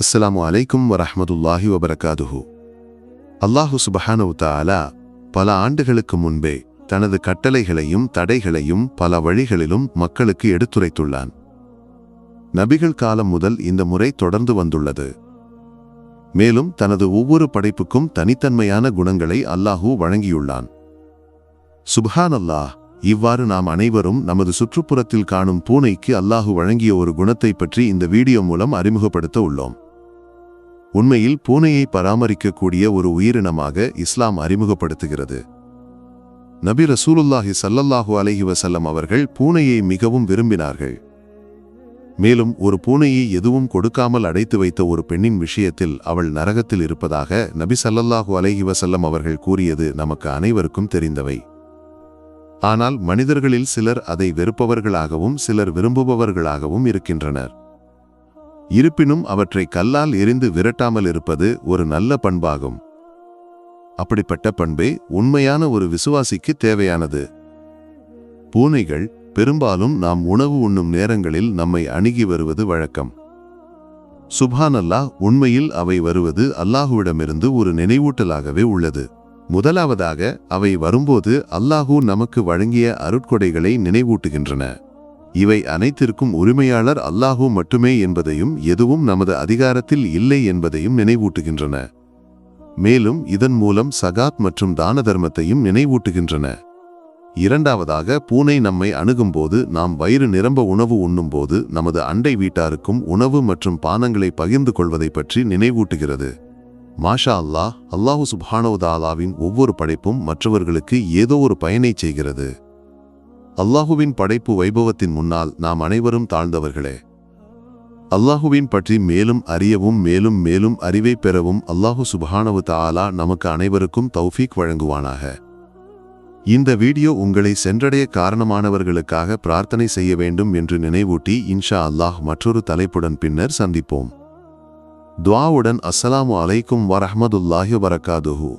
அஸ்லாம் அலைக்கும் வரஹ்மத்துல்லாஹி வபரகாதுஹு. அல்லாஹு சுபஹானவு தாலா பல ஆண்டுகளுக்கு முன்பே தனது கட்டளைகளையும் தடைகளையும் பல வழிகளிலும் மக்களுக்கு எடுத்துரைத்துள்ளான். நபிகள் காலம் முதல் இந்த முறை தொடர்ந்து வந்துள்ளது. மேலும் தனது ஒவ்வொரு படைப்புக்கும் தனித்தன்மையான குணங்களை அல்லாஹு வழங்கியுள்ளான். சுப்ஹான் அல்லாஹ் இவ்வாறு நாம் அனைவரும் நமது சுற்றுப்புறத்தில் காணும் பூனைக்கு அல்லாஹு வழங்கிய ஒரு குணத்தை பற்றி இந்த வீடியோ மூலம் அறிமுகப்படுத்த உள்ளோம். உண்மையில் பூனையை பராமரிக்கக்கூடிய ஒரு உயிரினமாக இஸ்லாம் அறிமுகப்படுத்துகிறது. நபி ரசூலுல்லாஹி சல்லல்லாஹு அலஹி வசல்லம் அவர்கள் பூனையை மிகவும் விரும்பினார்கள். மேலும் ஒரு பூனையை எதுவும் கொடுக்காமல் அடைத்து வைத்த ஒரு பெண்ணின் விஷயத்தில் அவள் நரகத்தில் இருப்பதாக நபி சல்லல்லாஹு அலஹி வசல்லம் அவர்கள் கூறியது நமக்கு அனைவருக்கும் தெரிந்தவை. ஆனால் மனிதர்களில் சிலர் அதை வெறுப்பவர்களாகவும் சிலர் விரும்புபவர்களாகவும் இருக்கின்றனர். இருப்பினும் அவற்றை கல்லால் எரிந்து விரட்டாமல் இருப்பது ஒரு நல்ல பண்பாகும். அப்படிப்பட்ட பண்பே உண்மையான ஒரு விசுவாசிக்கு தேவையானது. பூனைகள் பெரும்பாலும் நாம் உணவு உண்ணும் நேரங்களில் நம்மை அணுகி வருவது வழக்கம். சுப்ஹானல்லாஹ் உண்மையில் அவை வருவது அல்லாஹுவிடமிருந்து ஒரு நினைவூட்டலாகவே உள்ளது. முதலாவதாக அவை வரும்போது அல்லாஹூ நமக்கு வழங்கிய அருட்கொடைகளை நினைவூட்டுகின்றன. இவை அனைத்திற்கும் உரிமையாளர் அல்லாஹூ மட்டுமே என்பதையும் எதுவும் நமது அதிகாரத்தில் இல்லை என்பதையும் நினைவூட்டுகின்றன. மேலும் இதன் மூலம் சகாத் மற்றும் தான தர்மத்தையும் நினைவூட்டுகின்றன. இரண்டாவதாக பூனை நம்மை அணுகும்போது நாம் வயிறு நிரம்ப உணவு உண்ணும்போது நமது அண்டை வீட்டாருக்கும் உணவு மற்றும் பானங்களை பகிர்ந்து கொள்வதை பற்றி நினைவூட்டுகிறது. மாஷா அல்லாஹ் அல்லாஹு சுபானோதாலாவின் ஒவ்வொரு படைப்பும் மற்றவர்களுக்கு ஏதோ ஒரு பயனை செய்கிறது. அல்லாஹுவின் படைப்பு வைபவத்தின் முன்னால் நாம் அனைவரும் தாழ்ந்தவர்களே. அல்லாஹுவின் பற்றி மேலும் அறியவும் மேலும் மேலும் அறிவை பெறவும் அல்லாஹு சுப்ஹானவு தாலா நமக்கு அனைவருக்கும் தௌஃபீக் வழங்குவானாக. இந்த வீடியோ உங்களை சென்றடைய காரணமானவர்களுக்காக பிரார்த்தனை செய்ய வேண்டும் என்று நினைவூட்டி இன்ஷா அல்லாஹ் மற்றொரு தலைப்புடன் பின்னர் சந்திப்போம். துவாவுடன் அஸ்ஸலாமு அலைக்கும் வரஹமதுல்லாஹி வரகாதுஹு